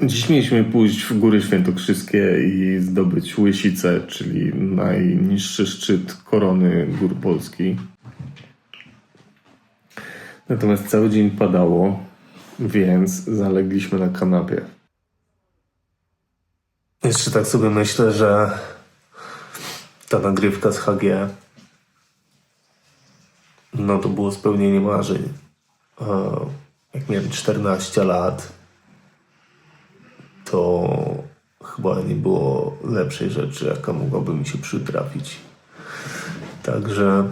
Dziś mieliśmy pójść w Góry Świętokrzyskie i zdobyć Łysicę, czyli najniższy szczyt korony gór Polski. Natomiast cały dzień padało, więc zalegliśmy na kanapie. Jeszcze tak sobie myślę, że ta nagrywka z HG no to było spełnienie marzeń. E, Jak miałem 14 lat, to chyba nie było lepszej rzeczy, jaka mogłaby mi się przytrafić. Także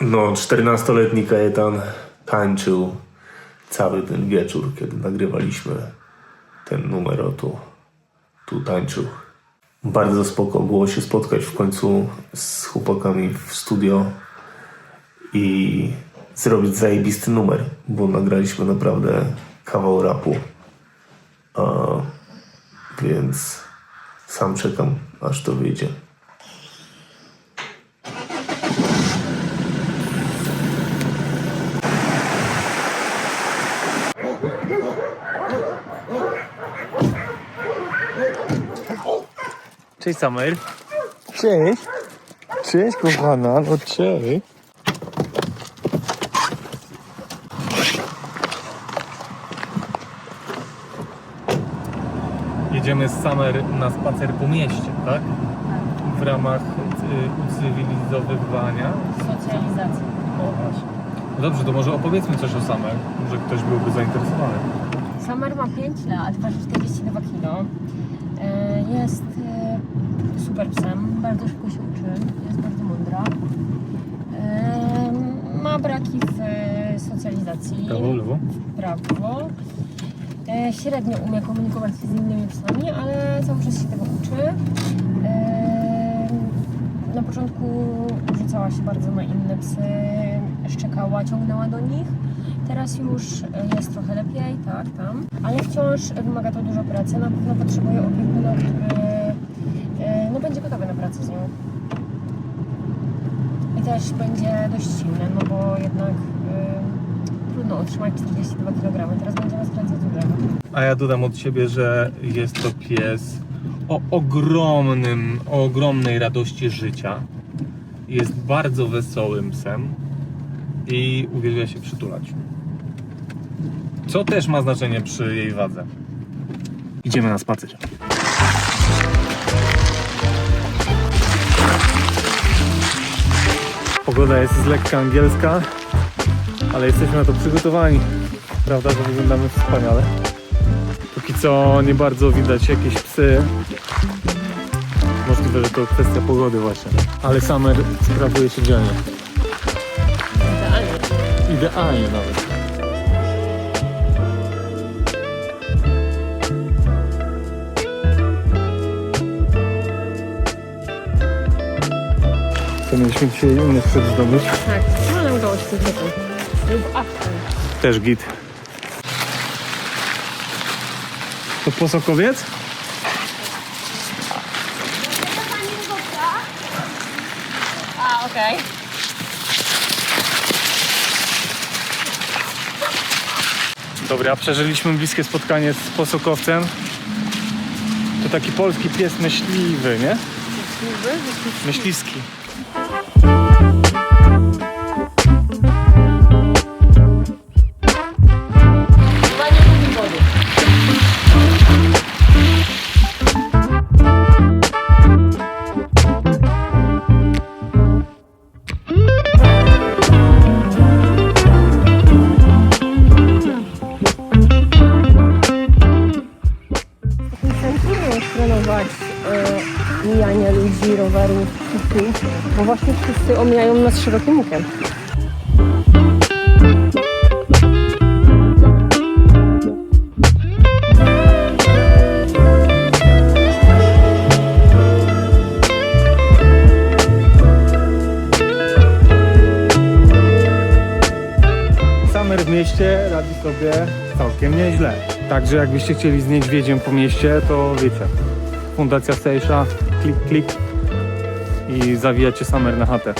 no, 14-letni Kajetan tańczył cały ten wieczór, kiedy nagrywaliśmy ten numer o tu, tu tańczył. Bardzo spoko było się spotkać w końcu z chłopakami w studio i zrobić zajebisty numer, bo nagraliśmy naprawdę kawał rapu. A, więc sam czekam, aż to wyjdzie. Cześć Samuel. Cześć. Cześć kochana, no cześć. Jedziemy z Summer na spacer po mieście, tak? W ramach y, ucywilizowywania. Socjalizacji. O właśnie. No dobrze, to może opowiedzmy coś o Summer. Może ktoś byłby zainteresowany. Summer ma 5 lat, waży 42 kg. E, Jest e, super psem, bardzo szybko się uczy, jest bardzo mądra. E, Ma braki w socjalizacji. Prawo, lewo. prawo. E, średnio umie komunikować się z innymi psami, ale cały czas się tego uczy. E, na początku rzucała się bardzo na inne psy, szczekała, ciągnęła do nich. Teraz już jest trochę lepiej, tak, tam, ale wciąż wymaga to dużo pracy. Na pewno potrzebuje opiekuna, który e, no, będzie gotowy na pracę z nią. I też będzie dość silny, no bo jednak trudno utrzymać 42 kg. Teraz będziemy skręcać lewo. A ja dodam od siebie, że jest to pies o ogromnym, o ogromnej radości życia. Jest bardzo wesołym psem i uwielbia się przytulać. Co też ma znaczenie przy jej wadze. Idziemy na spacer. Pogoda jest z lekka angielska, ale jesteśmy na to przygotowani. Prawda, że wyglądamy wspaniale. Póki co nie bardzo widać jakieś psy. Możliwe, że to kwestia pogody właśnie. Ale Summer sprawuje się dzielnie. Idealnie. Idealnie nawet. To mieliśmy dzisiaj inne sprzęt zdobyć. Tak, no ale udało się takiego. Lub. Też git. To posokowiec? A, okej. Dobra, przeżyliśmy bliskie spotkanie z posokowcem. To taki polski pies myśliwy, nie? Myśliwski. Trenować e, mijanie ludzi, rowerów, psów, bo właśnie wszyscy omijają nas szerokim łukiem. Summer w mieście radzi sobie całkiem nieźle. Także jakbyście chcieli z niedźwiedziem po mieście, to wiecie. Fundacja Sejsza, klik, klik i zawijacie Summer na chatę.